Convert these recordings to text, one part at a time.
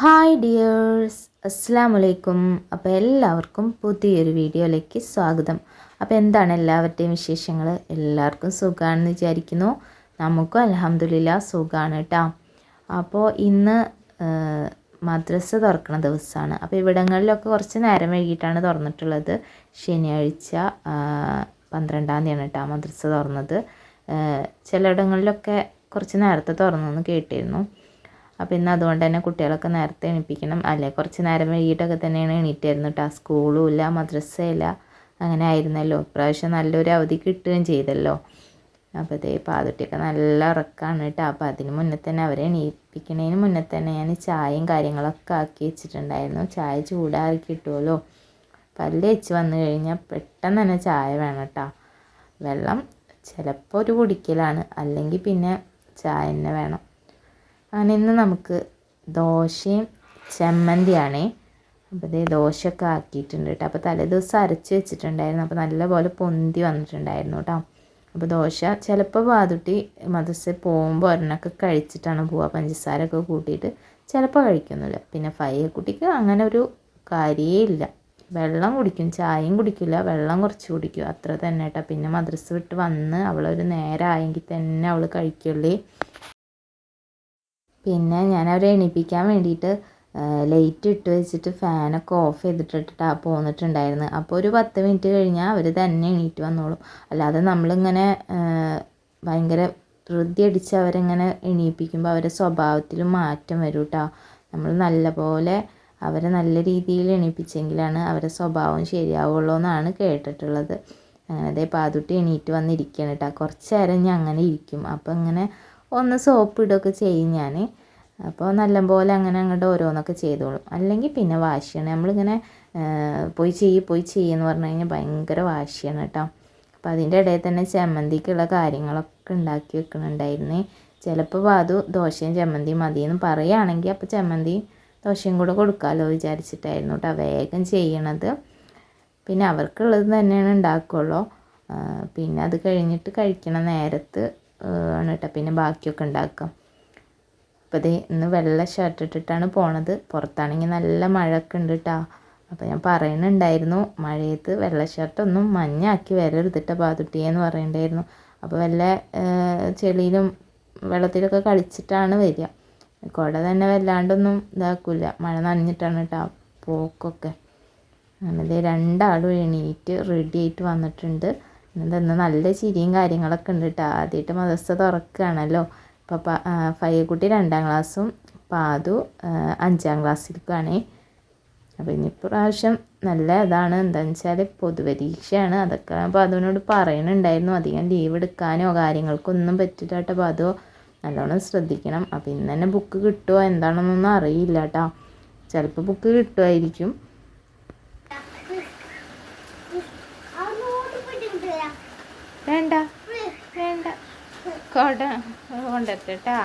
Hi dears അസ്സാം വലൈക്കും അപ്പോൾ എല്ലാവർക്കും പുതിയൊരു വീഡിയോയിലേക്ക് സ്വാഗതം. അപ്പോൾ എന്താണ് എല്ലാവരുടെയും വിശേഷങ്ങൾ എല്ലാവർക്കും സുഖമാണെന്ന് വിചാരിക്കുന്നു. നമുക്കും അലഹമ്മദില്ല സുഖമാണ് കേട്ടോ. അപ്പോൾ ഇന്ന് മദ്രസ തുറക്കുന്ന ദിവസമാണ് അപ്പോൾ ഇവിടങ്ങളിലൊക്കെ കുറച്ച് നേരം വൈകിട്ടാണ് തുറന്നിട്ടുള്ളത്. ശനിയാഴ്ച പന്ത്രണ്ടാം തീയതിയാണ് കേട്ടോ മദ്രസ തുറന്നത്. ചിലയിടങ്ങളിലൊക്കെ കുറച്ച് നേരത്തെ തുറന്നു കേട്ടിരുന്നു. അപ്പോൾ ഇന്ന് അതുകൊണ്ട് തന്നെ കുട്ടികളൊക്കെ നേരത്തെ എണീപ്പിക്കണം. അല്ലേ കുറച്ച് നേരം വൈകിട്ടൊക്കെ തന്നെയാണ് എണീറ്റായിരുന്നു കേട്ടോ സ്കൂളും ഇല്ല മദ്രസയില്ല അങ്ങനെ ആയിരുന്നല്ലോ. ഇപ്രാവശ്യം നല്ലൊരു അവധി കിട്ടുകയും ചെയ്തല്ലോ. അപ്പോൾ ഇതേ പാതുട്ടിയൊക്കെ നല്ല ഉറക്കമാണ് കേട്ടോ അപ്പോൾ അതിന് മുന്നേ തന്നെ അവരെ എണീപ്പിക്കണതിന് മുന്നേ തന്നെ ഞാൻ ചായയും കാര്യങ്ങളൊക്കെ ആക്കി വെച്ചിട്ടുണ്ടായിരുന്നു. ചായ ചൂടാക്കി കിട്ടുമല്ലോ പല്ല് വെച്ച് വന്നു കഴിഞ്ഞാൽ പെട്ടെന്ന് തന്നെ ചായ വേണം കേട്ടോ വെള്ളം ചിലപ്പോൾ ഒരു കുടിക്കലാണ്. അല്ലെങ്കിൽ പിന്നെ ചായ തന്നെ വേണം. അങ്ങനെ ഇന്ന് നമുക്ക് ദോശയും ചമ്മന്തിയാണേ. അപ്പോൾ ഇതേ ദോശയൊക്കെ ആക്കിയിട്ടുണ്ട് കേട്ടോ. അപ്പോൾ തലേദിവസം അരച്ച് വെച്ചിട്ടുണ്ടായിരുന്നു. അപ്പോൾ നല്ലപോലെ പൊന്തി വന്നിട്ടുണ്ടായിരുന്നു കേട്ടോ. അപ്പോൾ ദോശ ചിലപ്പോൾ പാതുട്ടി മദ്രസയിൽ പോകുമ്പോൾ ഒരെണ്ണമൊക്കെ കഴിച്ചിട്ടാണ് പോവുക പഞ്ചസാരയൊക്കെ കൂട്ടിയിട്ട് ചിലപ്പോൾ കഴിക്കുന്നില്ല. പിന്നെ ഫയ്യ കുട്ടിക്ക് അങ്ങനെ ഒരു കാര്യേ ഇല്ല. വെള്ളം കുടിക്കും. ചായയും കുടിക്കില്ല. വെള്ളം കുറച്ച് കുടിക്കും. അത്ര തന്നെ കേട്ടോ. പിന്നെ മദ്രസ വിട്ട് വന്ന് അവളൊരു നേരമായെങ്കിൽ തന്നെ അവൾ കഴിക്കുള്ളേ. പിന്നെ ഞാൻ അവരെ എണീപ്പിക്കാൻ വേണ്ടിയിട്ട് ലൈറ്റ് ഇട്ട് വെച്ചിട്ട് ഫാനൊക്കെ ഓഫ് ചെയ്തിട്ടിട്ടാണ് പോന്നിട്ടുണ്ടായിരുന്നു. അപ്പോൾ ഒരു പത്ത് മിനിറ്റ് കഴിഞ്ഞാൽ അവർ തന്നെ എണീറ്റ് വന്നോളും. അല്ലാതെ നമ്മളിങ്ങനെ ഭയങ്കര ധൃതി അടിച്ച് അവരെങ്ങനെ എണീപ്പിക്കുമ്പോൾ അവരുടെ സ്വഭാവത്തിൽ മാറ്റം വരും കേട്ടോ നമ്മൾ നല്ലപോലെ അവരെ നല്ല രീതിയിൽ എണീപ്പിച്ചെങ്കിലാണ് അവരുടെ സ്വഭാവം ശരിയാവുള്ളൂ എന്നാണ് കേട്ടിട്ടുള്ളത്. അങ്ങനെ അതേ പാതുട്ടി എണീറ്റ് വന്നിരിക്കുകയാണ് കേട്ടോ കുറച്ച് നേരം ഞാൻ അങ്ങനെ ഇരിക്കും. അപ്പോൾ ഇങ്ങനെ ഒന്ന് സോപ്പ് ഇടുകയൊക്കെ ചെയ്യും ഞാൻ അപ്പോൾ നല്ലപോലെ അങ്ങനെ അങ്ങോട്ട് ഓരോന്നൊക്കെ ചെയ്തോളും. അല്ലെങ്കിൽ പിന്നെ വാശിയാണ്. നമ്മളിങ്ങനെ പോയി ചെയ്യ് പോയി ചെയ്യുമെന്ന് പറഞ്ഞു കഴിഞ്ഞാൽ ഭയങ്കര വാശിയാണ് കേട്ടോ. അപ്പോൾ അതിന്റെ ഇടയിൽ തന്നെ ചമ്മന്തിക്കുള്ള കാര്യങ്ങളൊക്കെ ഉണ്ടാക്കി വെക്കുന്നുണ്ടായിരുന്നേ ചിലപ്പോൾ വാതു ദോശയും ചമ്മന്തിയും മതിയെന്ന് പറയുകയാണെങ്കിൽ അപ്പോൾ ചമ്മന്തി ദോശയും കൂടെ കൊടുക്കാമല്ലോ വിചാരിച്ചിട്ടായിരുന്നു കേട്ടോ വേഗം ചെയ്യണത്. പിന്നെ അവർക്കുള്ളത് തന്നെയാണ് ഉണ്ടാക്കുകയുള്ളൂ പിന്നെ അത് കഴിഞ്ഞിട്ട് കഴിക്കണ നേരത്ത് ആണ് കേട്ടോ പിന്നെ ബാക്കിയൊക്കെ ഉണ്ടാക്കാം. അപ്പോൾ ഇതേ ഇന്ന് വെള്ള ഷർട്ട് ഇട്ടിട്ടാണ് പോണത്. പുറത്താണെങ്കിൽ നല്ല മഴയൊക്കെ ഉണ്ട് കേട്ടോ അപ്പോൾ ഞാൻ പറയുന്നുണ്ടായിരുന്നു മഴയത്ത് വെള്ള ഷർട്ടൊന്നും മഞ്ഞാക്കി വരരുതിട്ട പാതുട്ടിയെന്ന് പറയണ്ടായിരുന്നു. അപ്പോൾ വല്ല ചെളിയിലും വെള്ളത്തിലൊക്കെ കളിച്ചിട്ടാണ് വരിക. കുട തന്നെ വല്ലാണ്ടൊന്നും ഇതാക്കില്ല മഴ നനഞ്ഞിട്ടാണ് കേട്ടോ പോക്കൊക്കെ. അങ്ങനെ രണ്ടാളും എണീറ്റ് റെഡി ആയിട്ട് വന്നിട്ടുണ്ട്. ഇന്ന് നല്ല ചിരിയും കാര്യങ്ങളൊക്കെ ഉണ്ട് കേട്ടോ ആദ്യമായിട്ട് മദർസ തുറക്കുകയാണല്ലോ അപ്പോൾ ഫയ്യക്കുട്ടി രണ്ടാം ക്ലാസ്സും പാതു അഞ്ചാം ക്ലാസ്സിലേക്കുമാണ് അപ്പോൾ ഇനി പ്രാവശ്യം നല്ല ഇതാണ്. എന്താണെന്ന് വെച്ചാൽ പൊതുപരീക്ഷയാണ്. അതൊക്കെ അതിനോട് പറയണുണ്ടായിരുന്നു. അധികം ലീവ് എടുക്കാനോ കാര്യങ്ങൾക്കൊന്നും പറ്റില്ല കേട്ടോ നല്ലോണം ശ്രദ്ധിക്കണം. അപ്പോൾ ഇന്ന് തന്നെ ബുക്ക് കിട്ടുമോ എന്താണെന്നൊന്നും അറിയില്ല കേട്ടോ ചിലപ്പോൾ ബുക്ക് കിട്ടുമായിരിക്കും കൊട കൊണ്ടെത്തട്ടാ.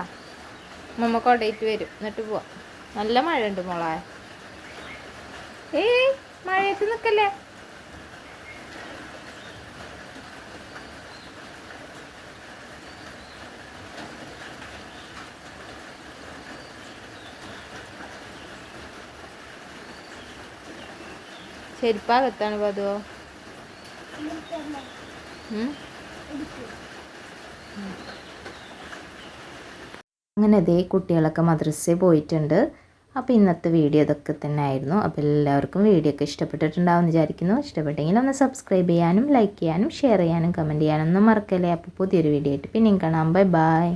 മമ്മ കൊടയിട്ട് വരും. എന്നിട്ട് പോവാം. നല്ല മഴ ഉണ്ട് മോളെ. ഏയ് മഴയത്ത് നിൽക്കല്ലേ ചെരുപ്പാകത്താണ് പതുവോ? അങ്ങനെ ഇതേ കുട്ടികളൊക്കെ മദ്രസയിൽ പോയിട്ടുണ്ട്. അപ്പോൾ ഇന്നത്തെ വീഡിയോ ഇതൊക്കെ തന്നെ ആയിരുന്നു അപ്പോൾ എല്ലാവർക്കും വീഡിയോ ഒക്കെ ഇഷ്ടപ്പെട്ടിട്ടുണ്ടാവും വിചാരിക്കുന്നു. ഇഷ്ടപ്പെട്ടെങ്കിൽ ഒന്ന് സബ്സ്ക്രൈബ് ചെയ്യാനും ലൈക്ക് ചെയ്യാനും ഷെയർ ചെയ്യാനും കമന്റ് ചെയ്യാനും ഒന്നും മറക്കല്ലേ. അപ്പോൾ പുതിയൊരു വീഡിയോ ആയിട്ട് പിന്നെയും കാണാം. Bye bye